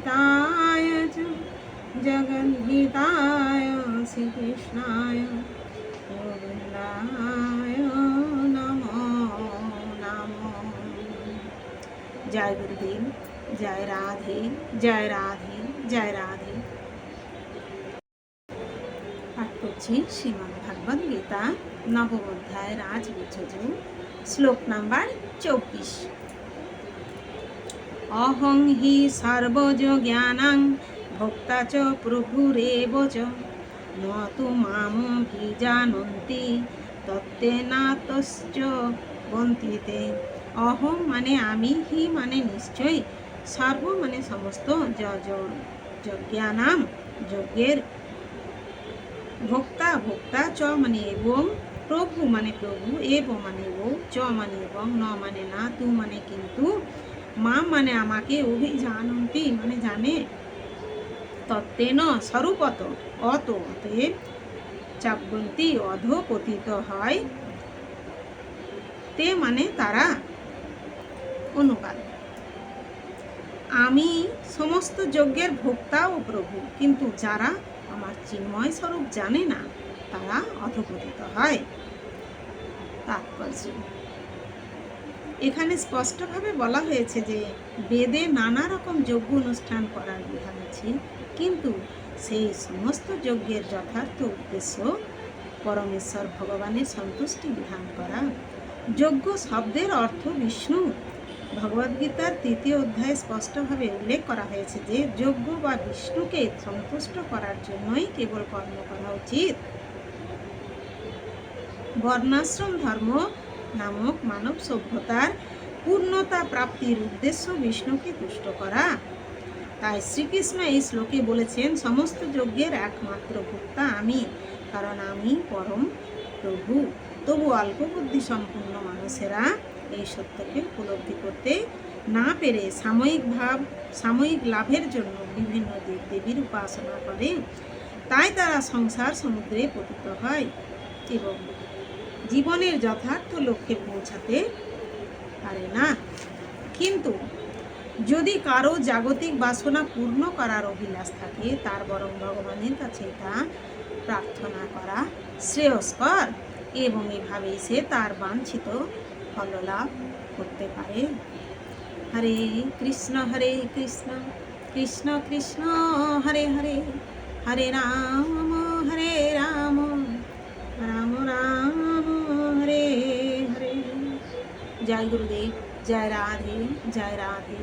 ব্রহ্মণহিতায় চ জগদ্ধিতায় শ্রীকৃষ্ণায়, গোবিন্দায় নমো নমো। জয় গুরুদেব, জয় রাধে জয় রাধে জয় রাধে। পাঠ করছি শ্রীমদ্ ভাগবত গীতা, নবম অধ্যায় রাজবিচ্ছজু শ্লোক নাম্বার চব্বিশ। অহং হি সর্বজ জ্ঞানাং ভোক্তা চ প্রভুরেব চ ন তু মাম ভিজানন্তি তত্ত্বেনাতশ্চ বন্তিতে। অহং মানে আমি, হি মানে নিশ্চয়, সর্ব মানে সমস্ত যজ্ঞানাম, যজ্ঞের ভোক্তা ভোক্তা চ মানে এবং, প্রভু মানে প্রভু, এব মানে ও, চ মানে এবং, ন মানে না, তু মানে কিন্তু মা মানে আমাকে অভিজানন্তি মানে জানে? তত্ত্বেন স্বরূপত, অত অতএব চাবন্তি অধপতিত হয়। তে মানে তারা। অনুবাদ। আমি সমস্ত যজ্ঞের ভোক্তা ও প্রভু, কিন্তু যারা আমার চিন্ময় স্বরূপ জানে না, তারা অধপতিত হয়। তাৎপর্য। এখানে স্পষ্টভাবে বলা হয়েছে যে বেদে নানা রকম যজ্ঞ অনুষ্ঠান করার বিধান আছে, কিন্তু সেই সমস্ত যজ্ঞের যথার্থ উদ্দেশ্য পরমেশ্বর ভগবানের সন্তুষ্টি বিধান করা। যজ্ঞ শব্দের অর্থ বিষ্ণু। ভগবদ্গীতার তৃতীয় অধ্যায়ে স্পষ্টভাবে উল্লেখ করা হয়েছে যে যজ্ঞ বা বিষ্ণুকে সন্তুষ্ট করার জন্যই কেবল কর্ম করা উচিত। বর্ণাশ্রম ধর্ম নামক মানব সভ্যতার পূর্ণতা প্রাপ্তির উদ্দেশ্য বিষ্ণুকে তুষ্ট করা। তাই শ্রীকৃষ্ণ এই শ্লোকে বলেছেন, সমস্ত যজ্ঞের একমাত্র ভোক্তা আমি, কারণ আমি পরম প্রভু। তবু অল্প বুদ্ধি সম্পূর্ণ মানুষেরা এই সত্যকে উপলব্ধি করতে না পেরে সাময়িক ভাব, সাময়িক লাভের জন্য বিভিন্ন দেব দেবীর উপাসনা করে। তাই তারা সংসার সমুদ্রে পতিত হয় এবং জীবনের যথার্থ লক্ষ্যে পৌঁছাতে পারে না। কিন্তু যদি কারও জাগতিক বাসনা পূর্ণ করার অভিলাষ থাকে, তার বরং ভগবানের কাছে তা প্রার্থনা করা শ্রেয়স্কর এবং এভাবেই সে তার বাঞ্ছিত ফললাভ করতে পারে। হরে কৃষ্ণ হরে কৃষ্ণ কৃষ্ণ কৃষ্ণ, হরে হরে হরে রাম। হরে হরে জয় গুরুদেব জয় রাধে জয় রাধে